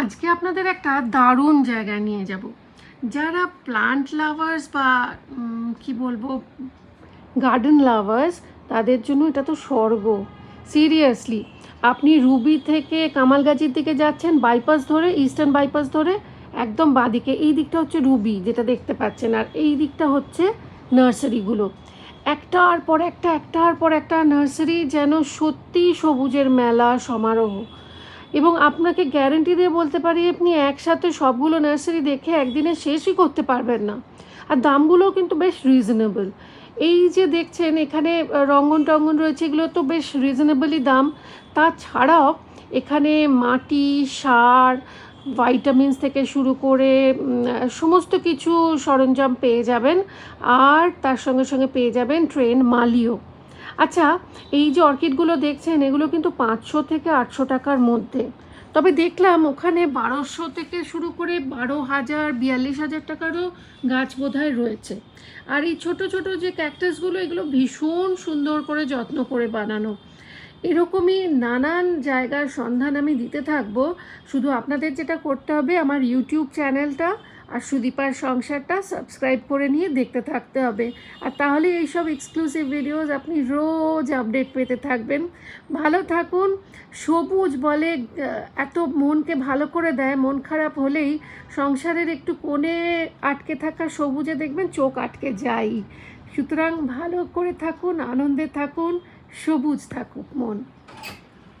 আজকে আপনাদের একটা দারুণ জায়গায় নিয়ে যাব। যারা প্লান্ট লাভার্স বা কি বলব গার্ডেন লাভার্স তাদের জন্য এটা তো স্বর্গ। সিরিয়াসলি আপনি রুবি থেকে কামালগাজির দিকে যাচ্ছেন বাইপাস ধরে ইস্টার্ন বাইপাস ধরে, একদম বাঁদিকে। এই দিকটা হচ্ছে রুবি, যেটা দেখতে পাচ্ছেন। আর এই দিকটা হচ্ছে নার্সারিগুলো। একটার পর একটা, একটার পর একটা নার্সারি যেন সত্যি সবুজের মেলা, সমারোহ। এবং আপনাকে গ্যারেন্টি দিয়ে বলতে পারি, আপনি একসাথে সবগুলো নার্সারি দেখে একদিনে শেষই করতে পারবেন না। আর দামগুলোও কিন্তু বেশ রিজনেবল এই যে দেখছেন, এখানে রঙ্গন টঙ্গন রয়েছে, এগুলো তো বেশ রিজনেবলই দাম। তাছাড়াও এখানে মাটি, সার ভাইটামিনস থেকে শুরু করে সমস্ত কিছু সরঞ্জাম পেয়ে যাবেন। আর তার সঙ্গে সঙ্গে পেয়ে যাবেন ট্রেন মালিও। আচ্ছা এই যে অর্কিডগুলো দেখছেন, এগুলো কিন্তু পাঁচশো থেকে আটশো টাকার মধ্যে। তবে দেখলাম ওখানে বারোশো থেকে শুরু করে বারো হাজার, বিয়াল্লিশ হাজার টাকারও গাছ বোধহয় রয়েছে। আর এই ছোট ছোট যে ক্যাকটাসগুলো, এগুলো ভীষণ সুন্দর করে যত্ন করে বানানো। এরকমই নানান জায়গার সন্ধান আমি দিতে থাকব। শুধু আপনাদের যেটা করতে হবে, আমার ইউটিউব চ্যানেলটা আর সুদীপার সংসারটা সাবস্ক্রাইব করে নিয়ে দেখতে থাকতে হবে। আর তাহলে এইসব এক্সক্লুসিভ ভিডিওস আপনি রোজ আপডেট পেতে থাকবেন। ভালো থাকুন, সবুজ বলে এত মনকে ভালো করে দেয়, মন খারাপ হলেই সংসারের একটু কোণে আটকে থাকা সবুজে দেখবেন চোখ আটকে যাই সুতরাং ভালো করে থাকুন, আনন্দে থাকুন, সবুজ থাকুক মন।